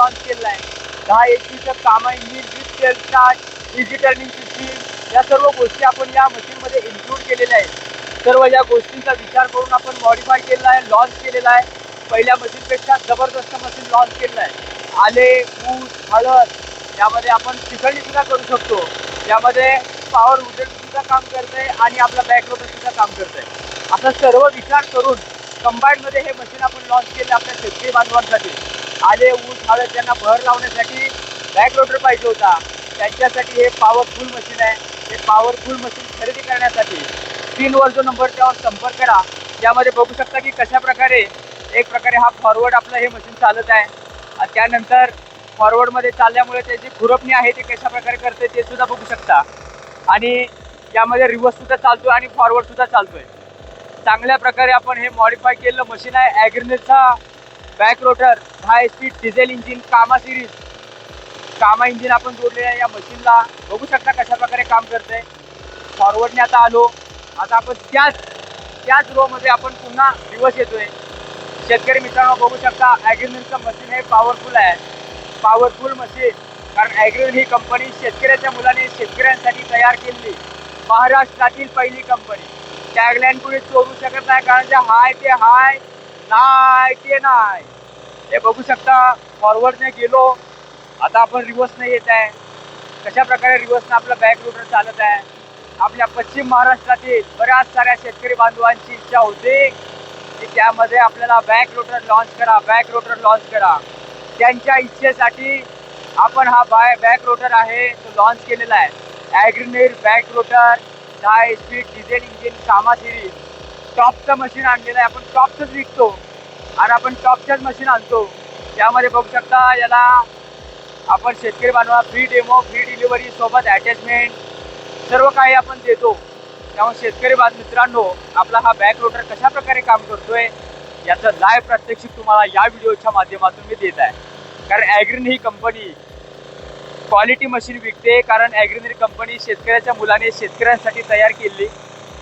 Launch केलेलं आहे दहा एच काम आहे engine with self start turning system या सर्व गोष्टी आपण या मशीनमध्ये इन्क्लूड केलेल्या आहेत. सर्व या गोष्टींचा विचार करून आपण मॉडिफाय केलेला आहे लॉन्च केलेला आहे. पहिल्या मशीनपेक्षा जबरदस्त मशीन लॉन्च केलेलं आहे. आले ऊस हळद यामध्ये आपण चिकळणी सुद्धा करू शकतो. यामध्ये पॉवर उडेल सुद्धा काम करते आणि आपला बॅक काम करते असं सर्व विचार करून कंबाईनमध्ये हे मशीन आपण लॉन्च केलं आपल्या शेतकरी बांधवांसाठी. आले ऊस हळद त्यांना भर लावण्यासाठी बॅक लोडर पाहिजे होता. त्यांच्यासाठी हे पॉवरफुल मशीन आहे. हे पॉवरफुल मशीन खरेदी करण्यासाठी स्क्रीनवर जो नंबर त्यावर संपर्क करा. यामध्ये बघू शकता की कशा प्रकारे एक प्रकारे हा फॉरवर्ड आपलं हे मशीन चालत आहे. त्यानंतर फॉरवर्डमध्ये चालल्यामुळे त्याची खुरपणी आहे ते कशा प्रकारे करते ते सुद्धा बघू शकता. आणि यामध्ये रिव्हर्स सुद्धा आहे आणि फॉरवर्ड सुद्धा चालतोय. चांगल्या प्रकारे आपण हे मॉडिफाय केलेलं मशीन आहे. ॲग्रिनेटचा बॅक रोटर दहा H P diesel engine Kama series Kama engine आपण जोडलेल्या आहे या मशीनला बघू शकता कशा प्रकारे काम करते फॉरवर्डने आता आलो. आता आपण त्याच त्याच रोमध्ये आपण पुन्हा दिवस येतोय. शेतकरी मित्रांनो बघू शकता ॲग्रिमेंटचं मशीन हे पॉवरफुल आहे. पॉवरफुल मशीन कारण ॲग्रिमेंट ही कंपनी शेतकऱ्याच्या मुलाने शेतकऱ्यांसाठी तयार केलेली. महाराष्ट्रातील पहिली कंपनी टॅगलाईन कुणी चोरू शकत नाही कारण जे हाय ते हाय नाही ते नाही. हे बघू शकता फॉरवर्डने गेलो. आता आपण रिव्हर्सने येत आहे. कशा प्रकारे रिव्हर्सनं आपलं बॅक रोटर चालत आहे? आपल्या पश्चिम महाराष्ट्रातील बऱ्याच साऱ्या शेतकरी बांधवांची इच्छा होती की त्यामध्ये आपल्याला बॅक रोटर लॉन्च करा बॅक रोटर लॉन्च करा. त्यांच्या इच्छेसाठी आपण हा बाय बॅक रोटर आहे तो लॉन्च केलेला आहे. ॲग्रिनेर बॅक रोटर दहा H P diesel engine Kama series टॉपचं machine आणलेलं आहे. आपण टॉपचंच विकतो. आणि आपण टॉपचंच मशीन आणतो. त्यामध्ये बघू शकता याला आपण शेतकरी बांधवा फ्री डेमो फ्री डिलिव्हरी सोबत अटॅचमेंट सर्व काही आपण देतो. त्यामुळे शेतकरी बांध मित्रांनो आपला हा बॅक रोटर कशा प्रकारे काम करतोय याचं लाईव्ह प्रात्यक्षिक तुम्हाला या व्हिडिओच्या माध्यमातून मी देत आहे. कारण ॲग्रीन ही कंपनी क्वालिटी मशीन विकते कारण ॲग्रिनरी कंपनी शेतकऱ्याच्या मुलाने शेतकऱ्यांसाठी तयार केलेली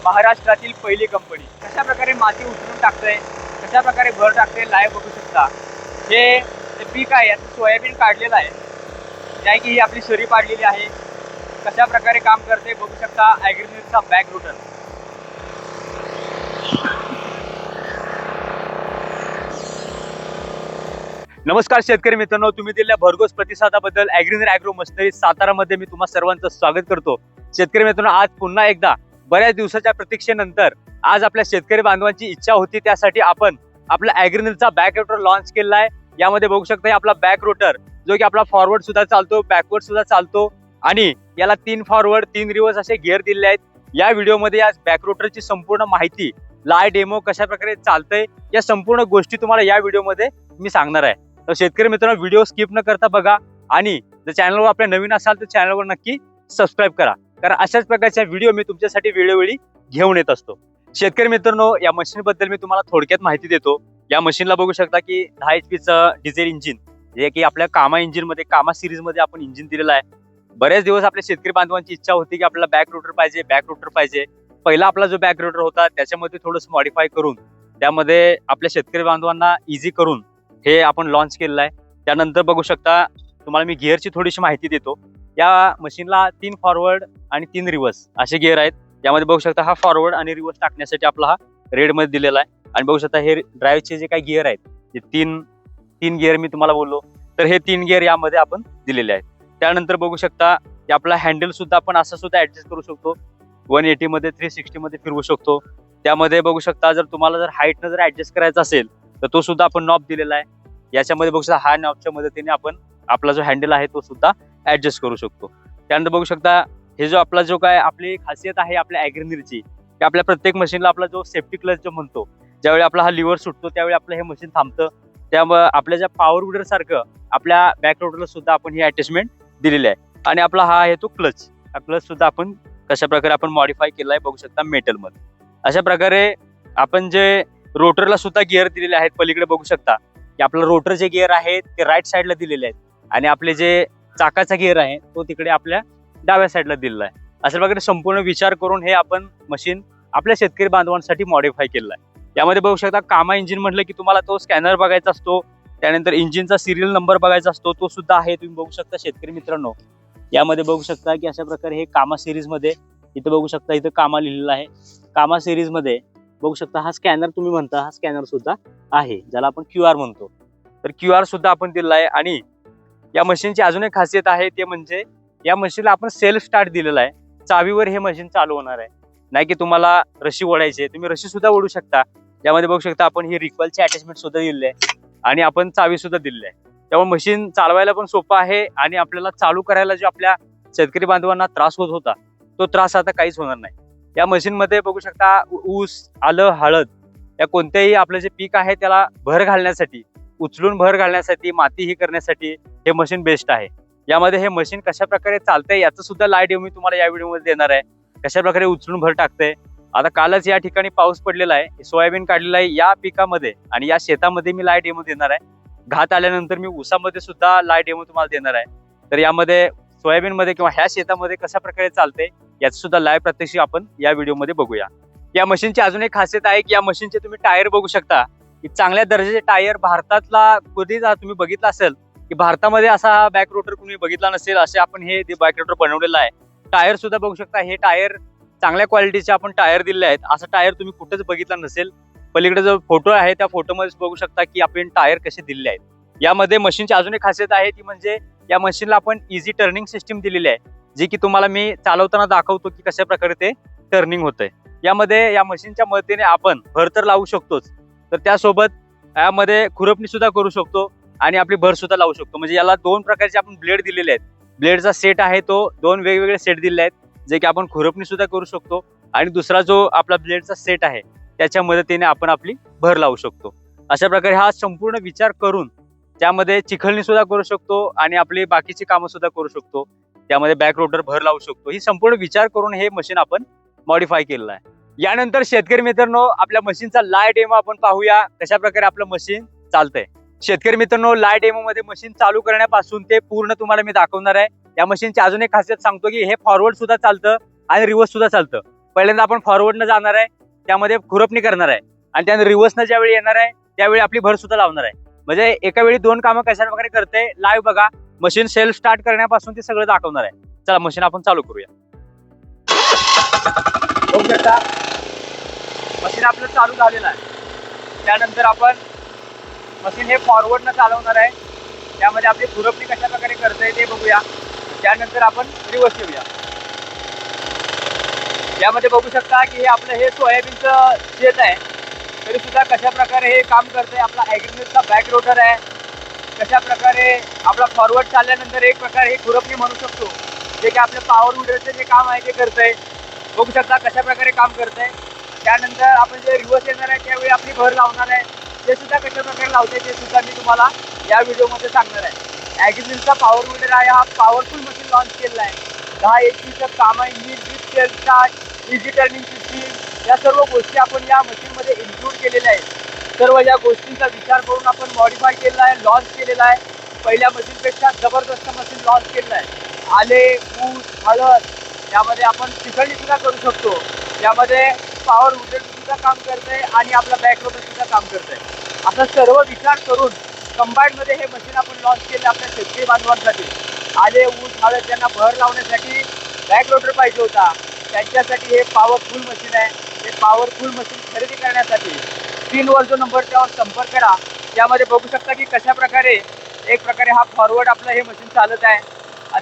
महाराष्ट्रातील पहिली कंपनी. कशा प्रकारे माती उचलून टाकतंय कशा प्रकारे भर टाकते लाईव्ह बघू शकता. हे पीक आहे याचं सोयाबीन काढलेलं आहे. काय की ही आपली शरी पाडलेली आहे. कशा प्रकारे काम करते बघू शकता ॲग्रिनरीचा बॅक रुटर नमस्कार शेतकरी मित्रांनो तुम्ही दिलेल्या भरघोस प्रतिसादाबद्दल ॲग्रिनर ॲग्रो मशिनरी सातारामध्ये मी तुम्हा सर्वांचं स्वागत करतो. शेतकरी मित्रांनो आज पुन्हा एकदा बऱ्याच दिवसाच्या प्रतीक्षेनंतर आज आपल्या शेतकरी बांधवांची इच्छा होती त्यासाठी आपण आपला अॅग्रिनलचा बॅक रोटर लॉन्च केलेला आहे. यामध्ये बघू शकता आपला बॅक रोटर जो की आपला फॉरवर्ड सुद्धा चालतो बॅकवर्ड सुद्धा चालतो. आणि याला तीन फॉरवर्ड तीन रिव्हर्स असे गिअर दिले आहेत. या व्हिडिओमध्ये आज बॅक रोटरची संपूर्ण माहिती लाय डेमो कशा प्रकारे चालतंय या संपूर्ण गोष्टी तुम्हाला या व्हिडिओमध्ये मी सांगणार आहे. तर शेतकरी मित्रांनो व्हिडिओ स्किप न करता बघा. आणि जर चॅनलवर आपल्या नवीन असाल तर चॅनलवर नक्की सबस्क्राईब करा. कारण अशाच प्रकारच्या व्हिडिओ मी तुमच्यासाठी वेळोवेळी घेऊन येत असतो. शेतकरी मित्रांनो या मशीन बद्दल मी तुम्हाला थोडक्यात माहिती देतो. या मशीनला बघू शकता की दहा एच पीचं डिझेल इंजिन जे की आपल्या कामा इंजिनमध्ये कामा सिरीजमध्ये आपण इंजिन दिलेलं आहे. बरेच दिवस आपल्या शेतकरी बांधवांची इच्छा होती की आपल्याला बॅक रोटर पाहिजे बॅक रोटर पाहिजे. पहिला आपला जो बॅक रोटर होता त्याच्यामध्ये थोडंसं मॉडिफाय करून त्यामध्ये आपल्या शेतकरी बांधवांना इझी करून हे आपण लॉन्च केलेलं आहे. त्यानंतर बघू शकता तुम्हाला मी गिअरची थोडीशी माहिती देतो. या मशीनला तीन फॉरवर्ड आणि तीन रिव्हर्स असे गिअर आहेत. यामध्ये बघू शकता हा फॉरवर्ड आणि रिव्हर्स टाकण्यासाठी आपला हा रेडमध्ये दिलेला आहे. आणि बघू शकता हे ड्राईव्हचे जे काही गिअर आहेत जे तीन तीन गिअर मी तुम्हाला बोललो तर हे तीन गिअर यामध्ये आपण दिलेले आहेत. त्यानंतर बघू शकता की आपला हँडल सुद्धा आपण असं सुद्धा ऍडजस्ट करू शकतो. वन एटीमध्ये थ्री सिक्स्टीमध्ये फिरवू शकतो. त्यामध्ये बघू शकता जर तुम्हाला जर हाईटनं जर ऍडजस्ट करायचा असेल तर तो सुद्धा आपण नॉब दिलेला आहे. याच्यामध्ये बघू शकता हा नॉबच्या मदतीने आपण आपला जो हँडल आहे तो सुद्धा ऍडजस्ट करू शकतो. त्यानंतर बघू शकता हे जो आपला जो काय आपली खासियत आहे आपल्या ॲग्रेनिरची की आपल्या प्रत्येक मशीनला आपला जो सेफ्टी क्लच जो म्हणतो ज्यावेळी आपला हा लिव्हर सुटतो त्यावेळी आपलं हे मशीन थांबतं. त्यामुळे आपल्या ज्या पॉवर विडर सारखं आपल्या बॅक रोटरला सुद्धा आपण ही अटॅचमेंट दिलेली आहे. आणि आपला हा आहे तो क्लच हा क्लच सुद्धा आपण कशा प्रकारे आपण मॉडिफाय केला आहे बघू शकता मेटलमध्ये अशा प्रकारे आपण जे रोटरला सुद्धा गिअर दिलेले आहेत पलीकडे बघू शकता की आपलं रोटर जे गिअर आहे ते राईट साईडला दिलेले आहेत. आणि आपले जे चाकाचा गिअर आहे तो तिकडे आपल्या डाव्या साईडला दिलेला आहे. अशा प्रकारे संपूर्ण विचार करून हे आपण मशीन आपल्या शेतकरी बांधवांसाठी मॉडिफाय केलेलं आहे. यामध्ये बघू शकता कामा इंजिन म्हटलं की तुम्हाला तो स्कॅनर बघायचा असतो त्यानंतर इंजिनचा सिरियल नंबर बघायचा असतो तो सुद्धा आहे तुम्ही बघू शकता शेतकरी मित्रांनो. यामध्ये बघू शकता की अशा प्रकारे हे कामा सिरीजमध्ये इथं बघू शकता इथं कामा लिहिलेलं आहे. कामा सिरीजमध्ये बघू शकता हा स्कॅनर तुम्ही म्हणता हा स्कॅनर सुद्धा आहे ज्याला आपण क्यू आर म्हणतो. तर क्यू आर सुद्धा आपण दिलेला आहे आणि या मशीनची अजून एक खासियत आहे ते म्हणजे या मशीनला आपण सेल्फ स्टार्ट दिलेला आहे. चावीवर हे मशीन चालू होणार आहे. नाही की तुम्हाला रशी ओढायची आहे तुम्ही रशी सुद्धा ओढू शकता. यामध्ये बघू शकता आपण ही रिक्वलचे अटॅचमेंट सुद्धा दिलेले आहे आणि आपण चावी सुद्धा दिलेली आहे. त्यामुळे मशीन चालवायला पण सोपं आहे आणि आपल्याला चालू करायला जो आपल्या शेतकरी बांधवांना त्रास होत होता तो त्रास आता काहीच होणार नाही. या मशीनमध्ये बघू शकता ऊस आलं हळद या कोणत्याही आपलं जे पीक आहे त्याला भर घालण्यासाठी उचलून भर घालण्यासाठी माती ही करण्यासाठी हे मशीन बेस्ट आहे. यामध्ये हे मशीन कशा प्रकारे चालतंय याचं सुद्धा लाइट मी तुम्हाला या व्हिडिओमध्ये देणार आहे. कशा प्रकारे उचलून भर टाकतंय? आता कालच या ठिकाणी पाऊस पडलेला आहे. सोयाबीन काढलेला आहे या पिकामध्ये आणि या शेतामध्ये मी लाइट डेमो देणार आहे. घात आल्यानंतर मी ऊसामध्ये सुद्धा लाइट डेमो तुम्हाला देणार आहे. तर यामध्ये सोयाबीन मध्ये किंवा ह्या शेतामध्ये कशा प्रकारे चालते याचं सुद्धा लाईव्ह प्रत्यक्ष आपण या व्हिडिओमध्ये बघूया. या मशीनची अजून एक खासियत आहे की या मशीनचे तुम्ही टायर बघू शकता. की चांगल्या दर्जाचे टायर भारतातला कधी तुम्ही बघितला असेल की भारतामध्ये असा बॅक रोटर कुणी बघितला नसेल असे आपण हे बॅक रोटर बनवलेलं आहे. टायर सुद्धा बघू शकता हे टायर चांगल्या क्वालिटीचे आपण टायर दिले आहेत. असं टायर तुम्ही कुठेच बघितला नसेल. पलीकडे जो फोटो आहे त्या फोटोमध्ये बघू शकता की आपण टायर कसे दिलेले आहेत. यामध्ये मशीनची अजून एक खासियत आहे ती म्हणजे या मशीनला आपण इझी टर्निंग सिस्टीम दिलेली आहे. जी की तुम्हाला मी चालवताना दाखवतो की कशा प्रकारे ते टर्निंग होतंय. यामध्ये या मशीनच्या मदतीने आपण भर तर लावू शकतोच तर त्यासोबत यामध्ये खुरपणी सुद्धा करू शकतो आणि आपली भर सुद्धा लावू शकतो. म्हणजे याला दोन प्रकारचे आपण ब्लेड दिलेले आहेत. ब्लेडचा सेट आहे तो दोन वेगवेगळे सेट दिलेले आहेत जे की आपण खुरपणी सुद्धा करू शकतो. आणि दुसरा जो आपला ब्लेडचा सेट आहे त्याच्या मदतीने आपण आपली भर लावू शकतो. अशा प्रकारे हा संपूर्ण विचार करून त्यामध्ये चिखलणी सुद्धा करू शकतो आणि आपली बाकीची कामं सुद्धा करू शकतो. त्यामध्ये बॅक रोटर भर लावू शकतो. ही संपूर्ण विचार करून हे मशीन आपण मॉडिफाय केलेलं आहे. यानंतर शेतकरी मित्रांनो आपल्या मशीनचा लाय डेमो आपण पाहूया. कशा प्रकारे आपलं मशीन चालतंय. शेतकरी मित्रांनो लाय डेमो मध्ये मशीन चालू करण्यापासून ते पूर्ण तुम्हाला मी दाखवणार आहे. या मशीनची अजून एक खासियत सांगतो की हे फॉरवर्ड सुद्धा चालतं आणि रिव्हर्स सुद्धा चालतं. पहिल्यांदा आपण फॉरवर्डनं जाणार आहे त्यामध्ये खुरपणी करणार आहे आणि त्यानंतर रिव्हर्सनं ज्यावेळी येणार आहे त्यावेळी आपली भर सुद्धा लावणार आहे. म्हणजे एका वेळी दोन कामं कशा प्रकारे करते लाईव्ह बघा. मशीन सेल्फ स्टार्ट करण्यापासून ते सगळं दाखवणार आहे. चला मशीन आपण चालू करूया. बघू शकता मशीन आपलं चालू झालेलं आहे. त्यानंतर आपण मशीन हे फॉरवर्डनं चालवणार आहे. त्यामध्ये आपली खुरपणी कशा प्रकारे करता ते बघूया. त्यानंतर आपण रिवर्स येऊया यामध्ये बघू शकता की हे आपलं हे सोयाबीनचं शेत आहे. तरी सुद्धा कशा प्रकारे हे काम करतंय? आपला ॲग्रिमेंटचा बॅक रोटर आहे. कशा प्रकारे आपला फॉरवर्ड चालल्यानंतर एक प्रकारे हे खुरपणी म्हणू शकतो. जे की आपलं पॉवर विडरचं जे काम आहे ते करतंय. बघू शकता कशा प्रकारे काम करतंय. त्यानंतर आपण जे रिव्हर्स येणार आहे त्यावेळी आपली भर लावणार आहे. ते सुद्धा कशा प्रकारे लावते ते सुद्धा मी तुम्हाला या व्हिडिओमध्ये सांगणार आहे. ॲग्रिमिलचा पॉवर विडर आहे हा पॉवरफुल मशीन लॉन्च केलेला आहे. दहा एच पीचं काम engine with self start easy turning system या सर्व गोष्टी आपण या मशीनमध्ये इन्क्लूड केलेल्या आहेत. सर्व या गोष्टींचा विचार करून आपण मॉडिफाय केलेला आहे लॉन्च केलेला आहे. पहिल्या मशीनपेक्षा जबरदस्त मशीन लॉन्च केलेलं आहे. आले ऊस हळद यामध्ये आपण चिकळणी सुद्धा करू शकतो. यामध्ये पॉवर विडर सुद्धा काम करते आणि आपला बॅक रोटर सुद्धा काम करते. असा सर्व विचार करून कंबाईनमध्ये हे मशीन आपण लॉन्च केलं आपल्या शेतकरी बांधवांसाठी. आले ऊस हळद त्यांना भर लावण्यासाठी बॅक रोटर पाहिजे होता. त्यांच्यासाठी हे पॉवरफुल मशीन आहे. हे पॉवरफुल मशीन खरेदी करण्यासाठी स्क्रीनवर जो नंबर त्यावर संपर्क करा. त्यामध्ये बघू शकता की कशा प्रकारे एक प्रकारे हा फॉरवर्ड आपलं हे मशीन चालत आहे.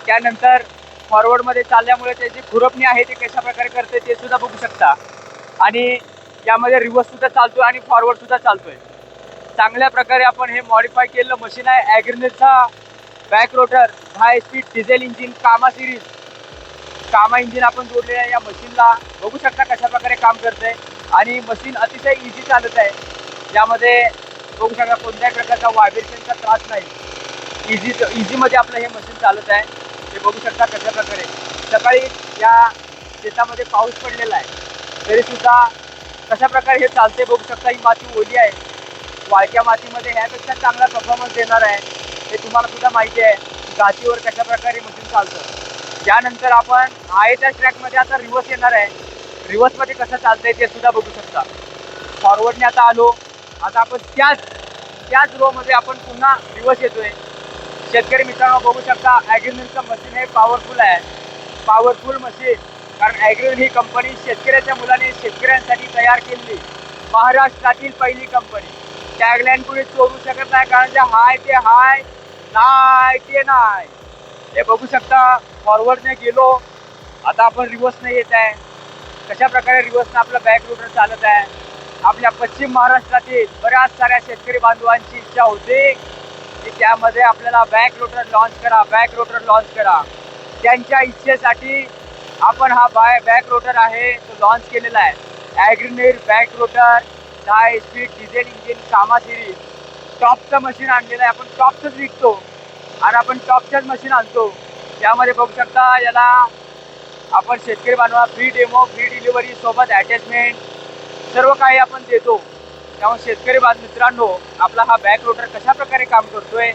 त्यानंतर फॉरवर्डमध्ये चालल्यामुळे त्याची खुरपणी आहे ते कशा प्रकारे करते ते सुद्धा बघू शकता. आणि यामध्ये रिव्हर्स सुद्धा चालतोय आणि फॉरवर्ड सुद्धा चालतोय. चांगल्या प्रकारे आपण हे मॉडिफाय केलेलं मशीन आहे. ॲग्रिनेटचा बॅक रोटर दहा H P diesel engine Kama series Kama engine आपण जोडलेलं आहे या मशीनला बघू शकता कशा प्रकारे काम करते आणि मशीन अतिशय इझी चालत आहे. यामध्ये बघू शकता कोणत्याही प्रकारचा व्हायब्रेशनचा त्रास नाही. इझी इझीमध्ये आपलं हे मशीन चालत आहे. हे बघू शकता कशा प्रकारे. सकाळी या शेतामध्ये पाऊस पडलेला आहे. तरीसुद्धा कशा प्रकारे हे चालते बघू शकता. ही माती ओली आहे. वाळक्या मातीमध्ये ह्यापेक्षा चांगला परफॉर्मन्स देणार आहे. हे तुम्हाला सुद्धा माहिती आहे. गाठीवर कशा प्रकारे मशीन चालतं. त्यानंतर आपण आहे त्या ट्रॅकमध्ये आता रिव्हर्स येणार आहे. रिव्हर्समध्ये कसं चालतंय ते सुद्धा बघू शकता. फॉरवर्डने आता आलो. आता आपण त्याच त्याच रोमध्ये आपण पुन्हा रिवर्स येतोय. शेतकरी मित्रांनो बघू शकता ॲग्रिमिलचं मशीन हे पॉवरफुल आहे. पॉवरफुल मशीन कारण ॲग्रिमिल ही कंपनी शेतकऱ्याच्या मुलाने शेतकऱ्यांसाठी तयार केलेली. महाराष्ट्रातील पहिली कंपनी टॅगलाईन कुणी चोरू शकत नाही कारण जे हाय ते हाय नाही ते नाही. हे बघू शकता फॉरवर्डने गेलो. आता आपण रिव्हर्सने येत आहे. कशा प्रकारे रिव्हर्सनं आपलं बॅक रोडर चालत आहे. आपल्या पश्चिम महाराष्ट्रातील बऱ्याच साऱ्या शेतकरी बांधवांची इच्छा होती. की त्यामध्ये आपल्याला बॅक रोटर लॉन्च करा बॅक रोटर लॉन्च करा. त्यांच्या इच्छेसाठी आपण हा बाय बॅक रोटर आहे तो लॉन्च केलेला आहे. ॲग्रिनेर बॅक रोटर दहा H P diesel engine Kama series टॉपचं machine आणलेलं आहे. आपण टॉपचंच विकतो. आणि आपण टॉपचंच मशीन आणतो. त्यामध्ये बघू शकता याला आपण शेतकरी बांधवा फ्री डेमो फ्री डिलिव्हरी सोबत अटॅचमेंट सर्व काही आपण देतो. त्यामुळे शेतकरी बांध मित्रांनो आपला हा बॅक रोटर कशा प्रकारे काम करतोय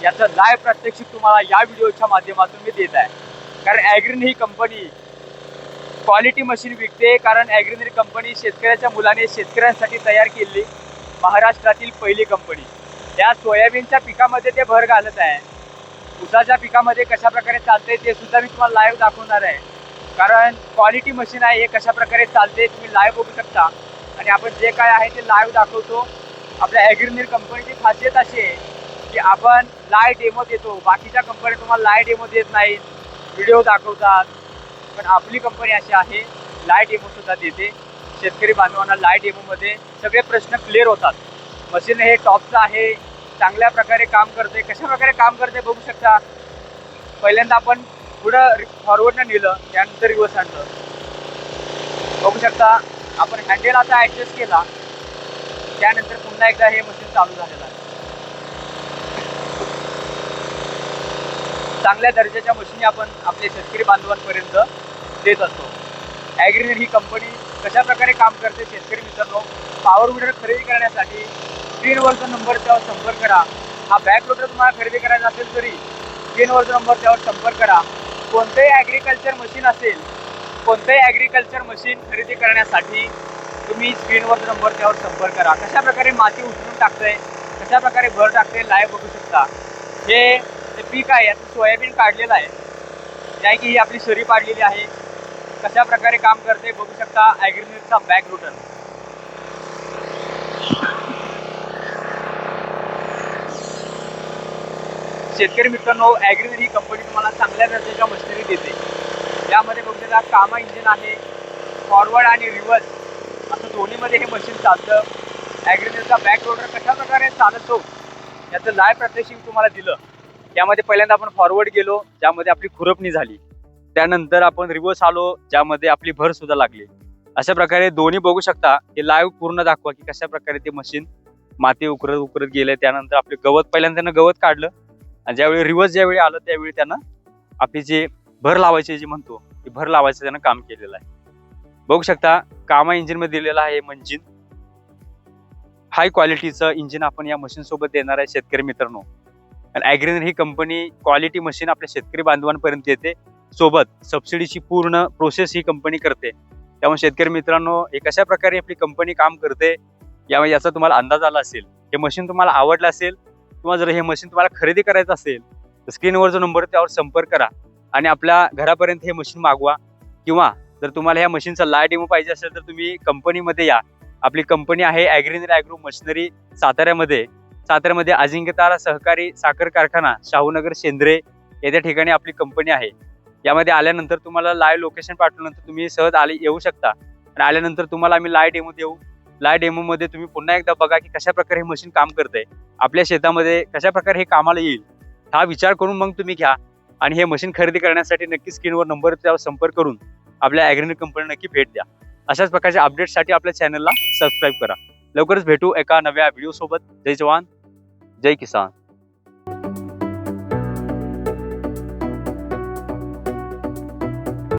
याचं लाईव्ह प्रात्यक्षिक तुम्हाला या व्हिडिओच्या माध्यमातून मी देत आहे. कारण ॲग्रिन ही कंपनी क्वालिटी मशीन विकते कारण ॲग्रीन ही कंपनी शेतकऱ्याच्या मुलाने शेतकऱ्यांसाठी तयार केलेली महाराष्ट्रातील पहिली कंपनी या सोयाबीनच्या पिकामध्ये ते भर घालत आहे. ऊसाच्या पिकामध्ये कशा प्रकारे चालते ते सुद्धा मी तुम्हाला लाईव्ह दाखवणार आहे. कारण क्वालिटी मशीन आहे हे कशा प्रकारे चालते तुम्ही लाईव्ह बघू शकता. आणि आपण जे काय आहे ते लाईव्ह दाखवतो. आपल्या ॲग्रिनिर कंपनीची खासियत अशी आहे की आपण लाय डेमो देतो. बाकीच्या कंपन्या तुम्हाला लाय डेमो देत नाहीत व्हिडिओ दाखवतात. पण आपली कंपनी अशी आहे लाय डेमो सुद्धा देते. शेतकरी बांधवांना लाय डेमोमध्ये सगळे प्रश्न क्लिअर होतात. मशीन हे टॉपचं आहे चांगल्या प्रकारे काम करते कशा प्रकारे काम करते बघू शकता? पहिल्यांदा आपण पुढं फॉरवर्डनं नेलं त्यानंतर रिवर्स आणलं. बघू शकता आपण हँडल आता ॲडजस्ट केला त्यानंतर पुन्हा एकदा हे मशीन चालू झालेलं आहे. चांगल्या दर्जाच्या मशीनी आपण आपल्या शेतकरी बांधवांपर्यंत देत असतो. ॲग्रीनेट ही कंपनी कशा प्रकारे काम करते शेतकरी मित्रांनो पॉवर विडर खरेदी करण्यासाठी स्क्रीनवरचा नंबर त्यावर संपर्क करा. हा बॅक लोडर तुम्हाला खरेदी करायचा असेल तरी स्क्रीनवरचा नंबर त्यावर संपर्क करा. कोणतंही ॲग्रिकल्चर मशीन असेल कोणतंही ॲग्रिकल्चर मशीन खरेदी करण्यासाठी तुम्ही स्क्रीनवर नंबर त्यावर संपर्क करा. कशा प्रकारे माती उचलून टाकतंय कशा प्रकारे भर टाकते लाईव्ह बघू शकता. हे पीक आहे याचं सोयाबीन काढलेलं आहे. काय की ही आपली शरी पाडलेली आहे. कशा प्रकारे काम करते बघू शकता ॲग्रिनेटचा बॅक रुटन शेतकरी मित्रांनो ॲग्रिनेट ही कंपनी तुम्हाला चांगल्या दर्जाच्या मशिनरी देते. यामध्ये बघू शकता कामा इंजिन आहे फॉरवर्ड आणि रिव्हर्स असं दोन्हीमध्ये हे मशीन चालतं. ॲग्रिनेटचा बॅक रोडर कशा प्रकारे चालतो याचं लाय प्रत्यक्षिक तुम्हाला दिलं. त्यामध्ये पहिल्यांदा आपण फॉरवर्ड गेलो ज्यामध्ये आपली खुरपणी झाली. त्यानंतर आपण रिव्हर्स आलो ज्यामध्ये आपली भर सुद्धा लागली. अशा प्रकारे दोन्ही बघू शकता हे लाईव्ह पूर्ण दाखवा की कशा प्रकारे ते मशीन माती उकरत उकरत गेले. त्यानंतर आपले गवत पहिल्यांदा त्यानं गवत काढलं. आणि ज्यावेळी रिव्हर्स ज्यावेळी आलं त्यावेळी त्यानं आपली जे भर लावायचे जे म्हणतो ते भर लावायचं त्यानं काम केलेलं आहे. बघू शकता कामा इंजिनमध्ये दिलेलं आहे मंजिन हाय क्वालिटीचं इंजिन आपण या मशीन सोबत देणार आहे शेतकरी मित्रांनो. आणि ॲग्रिनर ही कंपनी क्वालिटी मशीन आपल्या शेतकरी बांधवांपर्यंत येते. सोबत सबसिडीची पूर्ण प्रोसेस ही कंपनी करते. त्यामुळे शेतकरी मित्रांनो हे कशा प्रकारे आपली कंपनी काम करते. यामुळे याचा तुम्हाला अंदाज आला असेल. हे मशीन तुम्हाला आवडलं असेल किंवा जर हे मशीन तुम्हाला खरेदी करायचं असेल तर स्क्रीनवर जो नंबर त्यावर संपर्क करा. आणि आपल्या घरापर्यंत हे मशीन मागवा. किंवा जर तुम्हाला ह्या मशीनचा लाय डेमो पाहिजे असेल तर तुम्ही कंपनीमध्ये या. आपली कंपनी आहे ॲग्रीनर ॲग्रो मशिनरी साताऱ्यामध्ये. साताऱ्यामध्ये अजिंक्यतारा सहकारी साखर कारखाना शाहूनगर शेंद्रे येत्या ठिकाणी आपली कंपनी आहे. यामध्ये आल्यानंतर तुम्हाला लाईव्ह लोकेशन पाठवल्यानंतर तुम्ही सहज आले येऊ शकता. आणि आल्यानंतर तुम्हाला आम्ही लाय डेमो देऊ. लाय डेमोमध्ये तुम्ही पुन्हा एकदा बघा की कशा प्रकारे हे मशीन काम करते आपल्या शेतामध्ये कशा प्रकारे हे कामाला येईल हा विचार करून मग तुम्ही घ्या. आणि हे मशीन खरेदी करण्यासाठी नक्की स्क्रीनवर नंबर त्यावर संपर्क करून आपल्या ॲग्रिनर कंपनी नक्की भेट द्या. अशाच प्रकारच्या अपडेटसाठी आपल्या चॅनलला सबस्क्राईब करा. लवकरच भेटू एका नव्या व्हिडिओ सोबत. जय जवान. जय किसान.